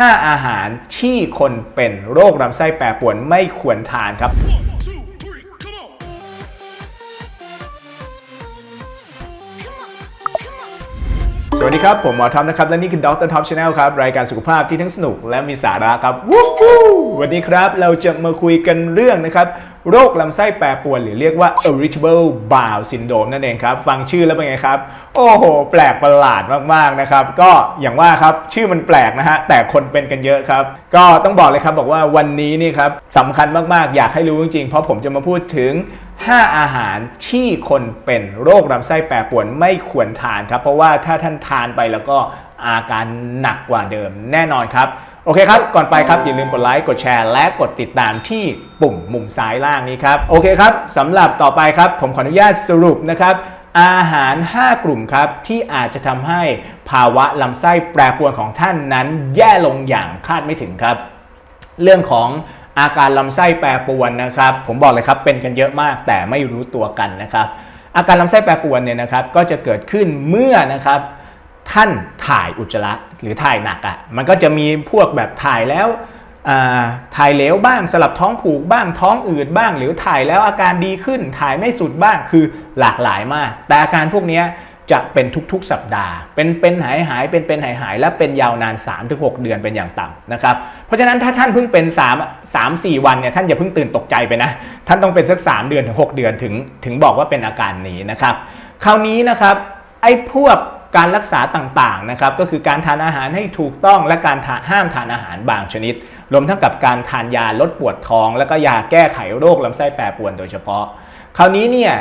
5 อาหารที่คนเป็นโรคลำไส้แปรปรวนไม่ควรทานครับ สวัสดีครับ ผมหมอท็อปนะครับ และนี่คือดรท็อปชาแนลครับ รายการสุขภาพที่ทั้งสนุกและมีสาระครับวู้ฮู้วันนี้ครับเราจะมาคุยกันเรื่องนะครับ โรคลำไส้แปรปรวนหรือเรียกว่า irritable bowel syndrome นั่นเองครับ ฟังชื่อแล้วเป็นไงครับ โอ้โห แปลกประหลาดมากๆนะครับ ก็อย่างว่าครับชื่อมันแปลกนะฮะ แต่คนเป็นกันเยอะครับ ก็ต้องบอกเลยครับบอกว่าวันนี้นี่ครับสำคัญมากๆ อยากให้รู้จริงๆ เพราะผมจะมาพูดถึง 5 อาหารที่คนเป็นโรคลำไส้แปรปรวนไม่ควรทานครับ เพราะว่าถ้าท่านทานไปแล้วก็อาการหนักกว่าเดิมแน่นอนครับ โอเคครับ ก่อนไปครับ อย่าลืมกดไลค์กดแชร์ และกดติดตามที่ปุ่มมุมซ้ายล่างนี้ครับ โอเคครับสำหรับต่อไปครับ ผมขออนุญาตสรุปนะครับอาหาร 5 กลุ่มครับ ที่อาจจะทำให้ภาวะลำไส้แปรปรวนของท่านนั้น แย่ลงอย่างคาดไม่ถึงครับ เรื่องของ อาการลำไส้แปรปรวนนะครับ ผมบอกเลยครับเป็นกันเยอะมากแต่ไม่รู้ตัวกันนะครับ อาการลำไส้แปรปรวนเนี่ยนะครับ ก็จะเกิดขึ้นเมื่อนะครับท่านถ่ายอุจจาระหรือถ่ายหนักอะ่ะมันก็จะมีพวกแบบถ่ายแล้วอ่าถ่ายเหลวบ้างสลับท้องผูกบ้างท้องอืดบ้าง หรือถ่ายแล้วอาการดีขึ้นถ่ายไม่สุดบ้างคือหลากหลายมาก แต่อาการพวกเนี้ย จะเป็นทุกๆ สัปดาห์ เป็นเป็นหายหายเป็นเป็นหายหายและเป็นยาวนาน 3-6 เดือนเป็นอย่างต่ำนะครับ เพราะฉะนั้นถ้าท่านเพิ่งเป็น 3 3 4 วันเนี่ยท่านอย่าเพิ่งตื่นตกใจไปนะ ท่านต้องเป็นสัก 3 เดือนถึง 6 เดือนถึงถึงบอกว่าเป็นอาการนี้นะครับ คราวนี้นะครับไอ้พวกการรักษาต่างๆนะครับก็คือการทานอาหารให้ถูกต้องและการาห้ามทานอาหารบางชนิด รวมทั้งกับการทานยาลดปวดท้อง แล้วก็ยาแก้ไขโรคลำไส้แปรปรวนโดยเฉพาะ คราวนี้เนี่ย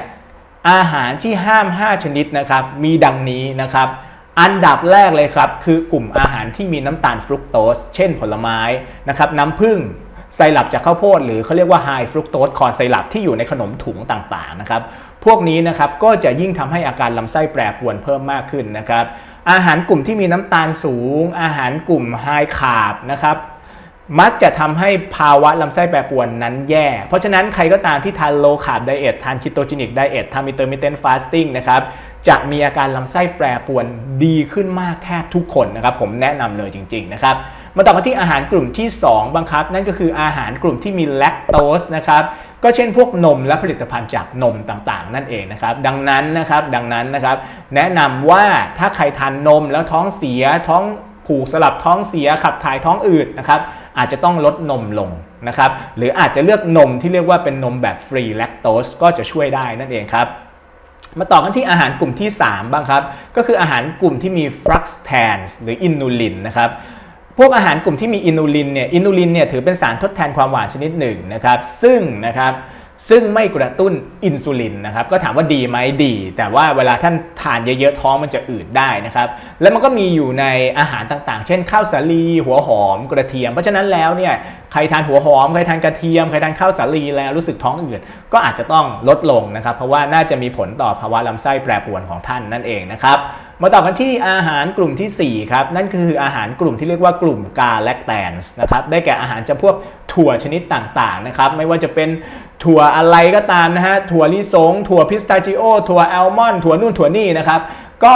อาหารที่ห้าม 5 ชนิดนะครับ มีดังนี้นะครับ อันดับแรกเลยครับ คือกลุ่มอาหารที่มีน้ำตาลฟรุกโตส เช่นผลไม้นะครับน้ำผึ้งไซรัปจากข้าวโพดหรือเขาเรียกว่าไฮฟรุกโตสคอนไซรัปที่อยู่ในขนมถุงต่างๆนะครับพวกนี้นะครับก็จะยิ่งทำให้อาการลำไส้แปรปรวนเพิ่มมากขึ้นนะครับอาหารกลุ่มที่มีน้ำตาลสูง อาหารกลุ่มไฮคาร์บนะครับ มักจะทำให้ภาวะลำไส้แปรปรวนนั้นแย่ เพราะฉะนั้นใครก็ตามที่ทานโลคาร์บไดเอททานคิโตจินิกไดเอททำมิเตอร์มิเทนฟาสติ้งนะครับจะมีอาการลำไส้แปรปรวนดีขึ้นมากแทบทุกคนนะครับ ผมแนะนำเลยจริง ๆ นะครับมาต่อกันที่อาหารกลุ่มที่ 2 บังคับ นั่นก็คืออาหารกลุ่มที่มีแลคโตสนะครับก็เช่นพวกนมและผลิตภัณฑ์จากนมต่างๆ นั่นเองนะครับ ดังนั้นนะครับดังนั้นนะครับ แนะนำว่าถ้าใครทานนมแล้วท้องเสียท้องผูกสลับท้องเสียขับถ่ายท้องอืดนะครับ อาจจะต้องลดนมลงนะครับหรืออาจจะเลือกนมที่เรียกว่าเป็นนมแบบฟรีแลคโตสก็จะช่วยได้นั่นเองครับมาต่อกันที่อาหารกลุ่มที่ 3 บ้างครับ ก็คืออาหารกลุ่มที่มีฟรักซ์แทนหรืออินูลินนะครับพวกอาหารกลุ่มที่มีอินูลินเนี่ยอินูลินเนี่ยถือเป็นสารทดแทนความหวานชนิดหนึ่งนะครับซึ่งนะครับ ซึ่งไม่กระตุ้นอินซูลินนะครับก็ถามว่าดีไหมดี แต่ว่าเวลาท่านทานเยอะๆท้องมันจะอืดได้นะครับแล้วมันก็มีอยู่ในอาหารต่างๆ เช่นข้าวสาลีหัวหอมกระเทียม เพราะฉะนั้นแล้วเนี่ยใครทานหัวหอมใครทานกระเทียมใครทานข้าวสาลีแล้วรู้สึกท้องอืดก็อาจจะต้องลดลงนะครับ เพราะว่าน่าจะมีผลต่อภาวะลำไส้แปรปรวนของท่านนั่นเองนะครับมาต่อกันที่อาหารกลุ่มทีสี่4 ครับ นั่นคืออาหารกลุ่มที่เรียกว่ากลุ่มกาแลคแตนส์นะครับได้แก่อาหารจำพวกถั่วชนิดต่างๆนะครับไม่ว่าจะเป็น ถั่วอะไรก็ตามนะฮะ ถั่วลิสง ถั่วพิสตาชิโอ ถั่วแอลมอนด์ถั่วนู่นถั่วนี่นะครับ ก็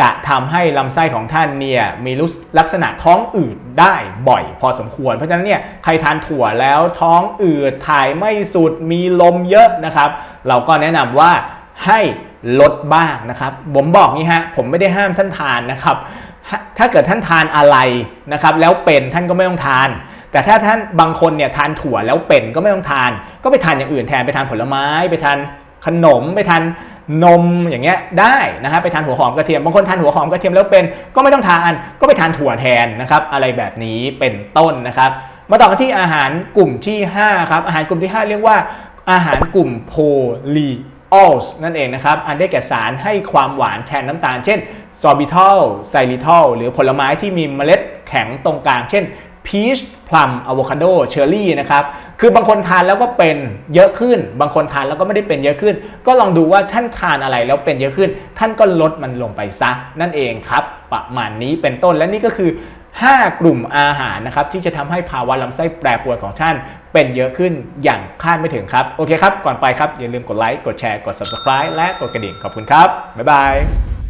จะทำให้ลำไส้ของท่านเนี่ยมีลักษณะท้องอืดได้บ่อยพอสมควร เพราะฉะนั้นเนี่ยใครทานถั่วแล้วท้องอืดถ่ายไม่สุดมีลมเยอะนะครับ เราก็แนะนำว่าให้ลดบ้างนะครับ ผมบอกงี้ฮะผมไม่ได้ห้ามท่านทานนะครับ ถ้าเกิดท่านทานอะไรนะครับ แล้วเป็นท่านก็ไม่ต้องทาน แต่ถ้าท่านบางคนเนี่ยทานถั่วแล้วเป็นก็ไม่ต้องทาน ก็ไปทานอย่างอื่นแทนไปทานผลไม้ ไปทานขนม ไปทานนมอย่างเงี้ยได้นะครับไปทานหัวหอมกระเทียมบางคนทานหัวหอมกระเทียมแล้วเป็นก็ไม่ต้องทานก็ไปทานถั่วแทนนะครับอะไรแบบนี้เป็นต้นนะครับ มาต่อกันที่อาหารกลุ่มที่5ครับอาหารกลุ่มที่ 5 เรียกว่าอาหารกลุ่มโพลีออลส์นั่นเองนะครับ อันได้แก่สารให้ความหวานแทนน้ำตาล เช่นซอร์บิทอลไซริทอลหรือผลไม้ที่มีเมล็ดแข็งตรงกลาง เช่นพีช ลัมอะโวคาโดเชอร์รี่นะครับคือบางคนทานแล้วก็เป็นเยอะขึ้น บางคนทานแล้วก็ไม่ได้เป็นเยอะขึ้น ก็ลองดูว่าท่านทานอะไรแล้วเป็นเยอะขึ้น ท่านก็ลดมันลงไปซะ นั่นเองครับ ประมาณนี้เป็นต้นและนี่ก็คือ 5 กลุ่มอาหารนะครับที่จะทำให้ภาวะลำไส้แปรปรวนของท่านเป็นเยอะขึ้นอย่างคาดไม่ถึงครับโอเคครับก่อนไปครับอย่าลืมกดไลค์กดแชร์กด subscribe และกดกระดิ่งขอบคุณครับบ๊ายบาย